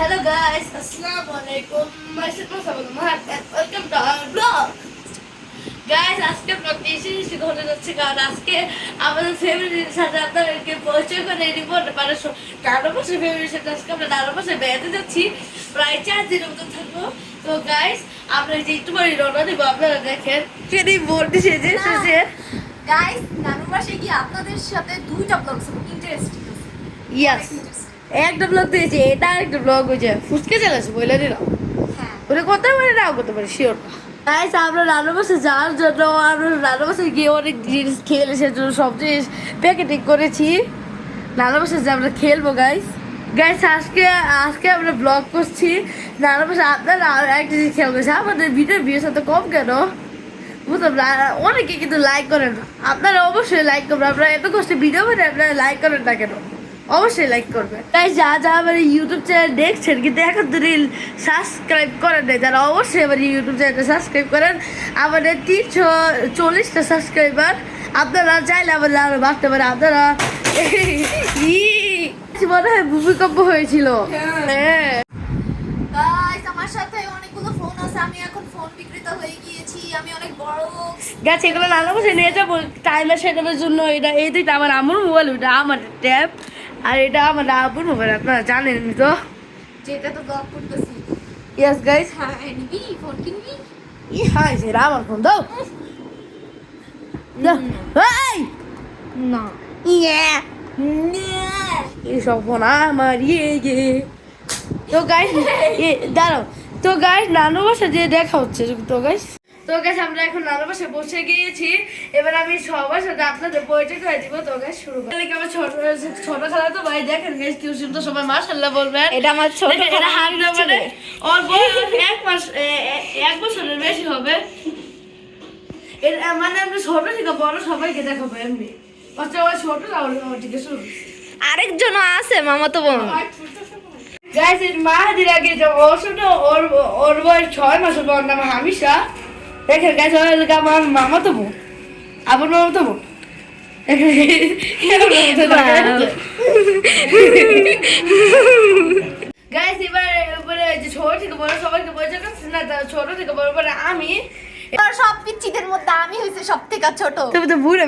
Hello guys, Assalamu alaikum. My name is Abdul Mahad and welcome to our vlog. আজকে ব্লগটি এসে শুরু হতে যাচ্ছে কারণ আজকে আমাদের ফ্যামিলির সাথে আপনাদেরকে পরিচয় করে দিব মানে কারও পাশে ফ্যামিলির সাথে আজকে আমরা কারও পাশে বেড়াতে যাচ্ছি। প্রায় চার দিনের মতো থাকব। তো গাইস আমরা যে একটু পরে রওনা দিব আপনারা দেখেন। সেটি বলতে সেজে সেজে গাইস নানুর বাসায় গিয়ে আপনাদের সাথে দুইটা ব্লগ ইন্টারেস্টিং ইয়াস একটা ব্লগ দিয়েছে, এটা একটা ব্লগ হয়েছে ফুচকে চালাচ্ছে বলে দিলাম ওটা করতে পারে নাও করতে পারে শিওর গাইস আমরা রান্না বসে যাওয়ার জন্য, আমরা রান্না বসে গিয়ে অনেক জিনিস খেলে সেজন্য সব জিনিস প্যাকেটিং করেছি। রান্না বসে যে আমরা খেলব গাইস গাইস আজকে আজকে আমরা ব্লগ করছি। রান্না বসে আপনারা একটা জিনিস খেয়াল করেছে আমাদের ভিডিও ভিউস এত কম কেন? বুঝলাম অনেকে কিন্তু লাইক করেন আপনারা অবশ্যই লাইক করবেন, আপনারা এত কষ্ট ভিডিও বানায় আপনারা লাইক করেন না কেন? অবশ্যই লাইক করবেন তাই যা যা আমার ইউটিউব চ্যানেল দেখছেন কিন্তু এখন তো রিল সাবস্ক্রাইব করেন নাই তারা অবশ্যই আমার ইউটিউব চ্যানেলটা সাবস্ক্রাইব করেন। আমাদের তিনশো চল্লিশটা সাবস্ক্রাইবার আপনারা চাইলে আমাদের আরও বাড়তে পারে আপনারা মনে হয় ভূমিকম্প হয়েছিল। হ্যাঁ। গাইস আমার সাথে অনেকগুলো ফোন আছে আমি এখন ফোন বিক্রেত হয়ে গিয়েছি আমি অনেক বড়। গাছ এগুলো নানা বসে নিয়ে যাব টাইমার সেটানোর জন্য এটা এই দুইটা আমার আমুর মোবাইল ওইটা আমার ট্যাব আর এটা আমার আবুর মোবাইল আপনারা জানেন তো? যেটা তো ব্লগ করতেছি। ইয়েস গাইস হ্যাঁ নিবি ফোন কিনবি? ই হাই সেটা আমার ফোন দাও। এই! না। ইয়ে! এইসব ফোন আমার ইয়ে ইয়ে তো গাইস দাঁড়াও। তো গাইস নানু বাসা যে দেখা হচ্ছে। তো গাইস তো গাইস আমরা এখন নানু বাসা বসে গিয়েছি। এবার আমি সবার সাথে আপনাদের পরিচয় করে দিব। তো গাইস শুরু করি। আমার ছোট ছোট খেলা তো ভাই দেখেন গাইস টিউশন তো সবাই মাশাআল্লাহ বলবেন। এটা আমার ছোট মানে ওর বয়স এক মাস এক বছরের বেশি হবে। এর মানে আমরা ছোট থেকে বড় সবাইকে দেখাবো এমনি। ওই ছোট ওর আমার থেকে শুরু আরেকজন আছে মামা তো বোন। গাইস এর আগে যে ও ছোট ওর ওর বয়স ছয় মাস হবে ওর নাম হামিশা। গাইস ওর আমার মামা তো বোন আবার মামা তো বোন গাইস এবার যে ছোট থেকে বড় সবাইকে বোঝা না ছোট থেকে বড় পরে আমি আর সব পিচ্চিদের মধ্যে আমি হইছে সব থেকে ছোট। তুমি তো বুড়ে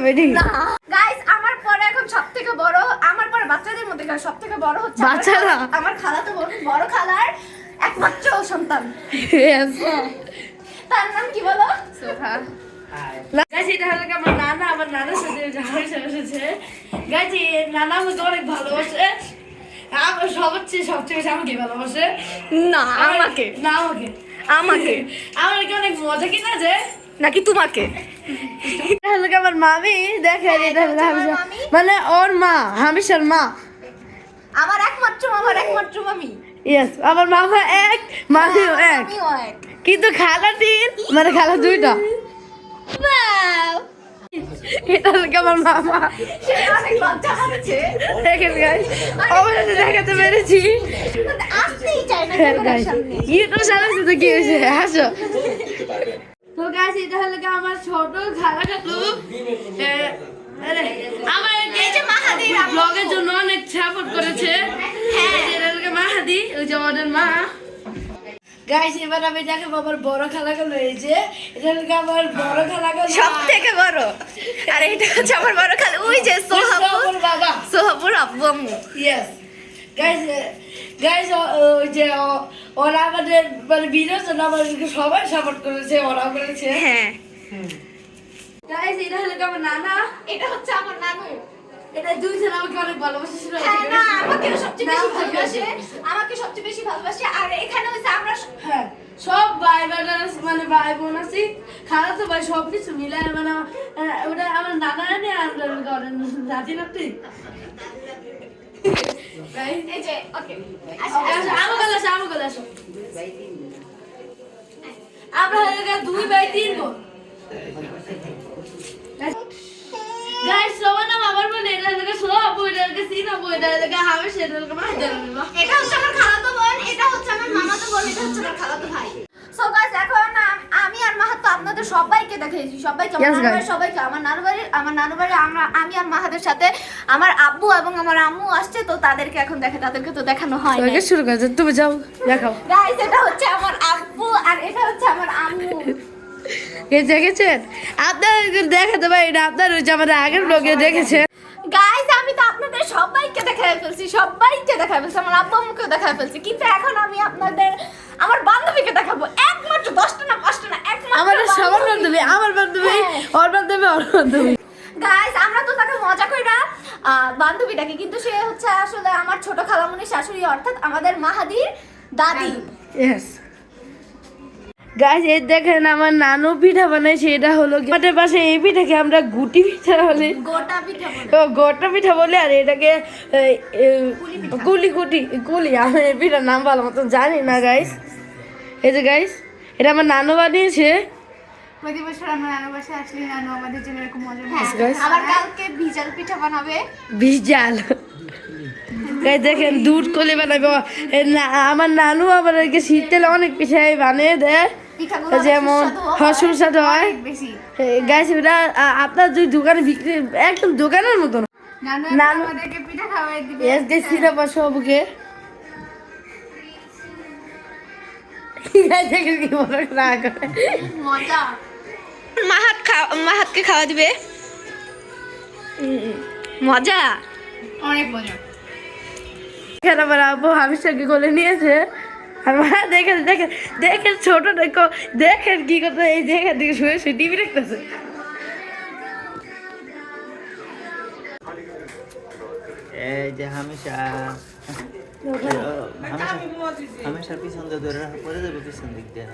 গাইস আমার পরে এখন সব থেকে বড় আমার পরে বাচ্চাদের মধ্যে সব থেকে বড় হচ্ছে আমার বাচ্চারা? আমার খালা তো বড় খালার একমাত্র সন্তান। তার নাম কি বলো? সোহা গাছ এটা হলো কি আমার নানা? আমার নানার সাথে এসেছে। গাছ নানা আমাকে অনেক ভালোবাসে। আমার সবার চেয়ে সবচেয়ে বেশি আমাকে ভালোবাসে। না না আমাকে। আমাকে। আমার কি অনেক মজা কিনা যে? নাকি তোমাকে? এটা হলো কি আমার মামি? দেখেন এটা হলো এটা আমার মামি। মানে ওর মা হামেশার মা। আমার একমাত্র মামার একমাত্র মামি। ইয়েস আমার মামা এক মামিও এক। এক। কিন্তু খালা তিন মানে খালা দুইটা। এটা আমার মামা। দেখেন গাইস দেখাতে পেরেছি। হ্যাঁ, ইউটিউব চালাচ্ছি তো কি হয়েছে? হাসো তো গাছ এটা হলো আমার ছোট খালা গাইস এবার আমি যাকে বাবার বড় খালা গেল এই যে এটা হলো আমার বড় খালা গেল সব থেকে বড়। আর এটা হচ্ছে আমার বড় খালা। ওই যে সোহাবুর বাবা। সোহাবুর আব্বু আম্মু। Yes. Guys, গাইজ ওই যে ওরা আমাদের মানে জন্য আমাদেরকে সবাই সাপোর্ট করেছে ওরা করেছে। হ্যাঁ। গাইজ এটা হলো আমার নানা। এটা হচ্ছে আমার নানু। এটা দুই জন আমাকে অনেক ভালোবাসে ছিল হ্যাঁ না আমাকে সবচেয়ে বেশি ভালোবাসে আমাকে সবচেয়ে বেশি ভালোবাসে আর এখানে হচ্ছে আমরা হ্যাঁ সব ভাই বোন মানে ভাই বোন আছি খালা তো ভাই সব কিছু মিলে মানে ওটা আমার নানা আনে আর করেন জাতি নাতি। এই যে ওকে আমার গলা আসো আমার গলা আসো। আমরা হয়ে দুই ভাই তিন বোন। গাইস সবার এটা সব সিনা হাবে হচ্ছে আমার খালাতো বোন এটা হচ্ছে আমার মামাতো বোন এটা হচ্ছে আমার খালাতো ভাই। সো গাইস এখন আমি আর মাহাতো আপনাদের সবাইকে সবাইকে দেখাইছি সবাইকে আমার সবাইকে আমার আমি আর মাহাদের সাথে আমার আব্বু এবং আমার আম্মু আসছে তো তাদেরকে এখন দেখে তাদেরকে তো দেখানো হয় শুরু করেছে তুমি যাও দেখাও। গাইস এটা হচ্ছে আমার আব্বু আর এটা হচ্ছে আমার আম্মু। গেছে গেছেন আপনার দেখাতে পারি না আপনার হচ্ছে আমাদের আগের ব্লগে দেখেছেন। গাইস আমি তো আপনাদের সবাইকে দেখায় ফেলছি সবাইকে দেখায় ফেলছি আমার আব্বু আম্মুকেও দেখায় ফেলছি। কিন্তু এখন আমি আপনাদের আমার বান্ধবীকে দেখাবো। একমাত্র দশটা না পাঁচটা না একমাত্র আমাদের সবার বান্ধবী আমার বান্ধবী হ্যাঁ। ওর বান্ধবী ওর বান্ধবী। গাইস আমরা তো তাকে মজা কইরা আহ, বান্ধবীটাকে কিন্তু সে হচ্ছে আসলে আমার ছোট খালামণির শাশুড়ি অর্থাৎ আমাদের মাহাদির দাদি। ইয়েস গাছ এই দেখেন আমার নানু পিঠা বানাইছে এটা হলো আমাদের পাশে এই পিঠাকে আমরা গুটি পিঠা বলি। গোটা পিঠা বলে। ও গোটা পিঠা বলে আর এটাকে কুলি কুটি কুলি আমি এই পিঠার নাম ভালো মতন জানি না গাইস এই যে গাইস এটা আমার নানু বানিয়েছে। প্রতি বছর আমরা নানু বাসায় আসলে নানু আমাদের জন্য এরকম মজা আবার কালকে ভিজাল পিঠা বানাবে। দেখেন দুধ কলি বানাবে। আমার নানু আবার শীতকালে অনেক পিঠাই বানিয়ে দেয়। যেমন সুস্বাদু হয়। গাছ এটা আপনার দুই দোকানে বিক্রি একদম দোকানের মতন। মাহাতকে খাওয়া দিবে। মজা। অনেক মজা। এখানে আমার আব্বু হামিশাকে কোলে নিয়েছে। মা দেখেন দেখেন দেখেন ছোট দেখো দেখেন কি করতে এই দেখেন দেখে শুয়ে শুয়ে টিভি দেখতেছে। এই যে হামেশা হামেশা পিছন দিয়ে ধরে রাখা পরে যাবে পিছন দিক দিয়ে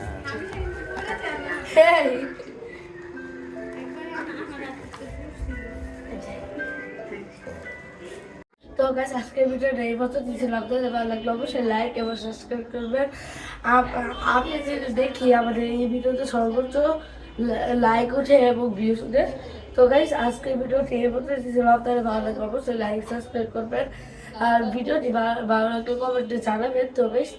গাছ আজকের ভিডিওটা এই মতো দিয়েছিলাম আপনাদের ভালো লাগল, অবশ্যই লাইক এবং সাবস্ক্রাইব করবেন। আপ- আপনি যদি দেখি আমাদের এই ভিডিওতে সর্বোচ্চ লাইক উঠে এবং ভিউজ ওঠে, তো গাইস আজকের ভিডিওটি এই মতো দিয়েছিলাম আপনাদের ভালো লাগল অবশ্যই লাইক সাবস্ক্রাইব করবেন। আর ভিডিওটি ভালো লাগলে কমেন্টে জানাবেন। তো বেশ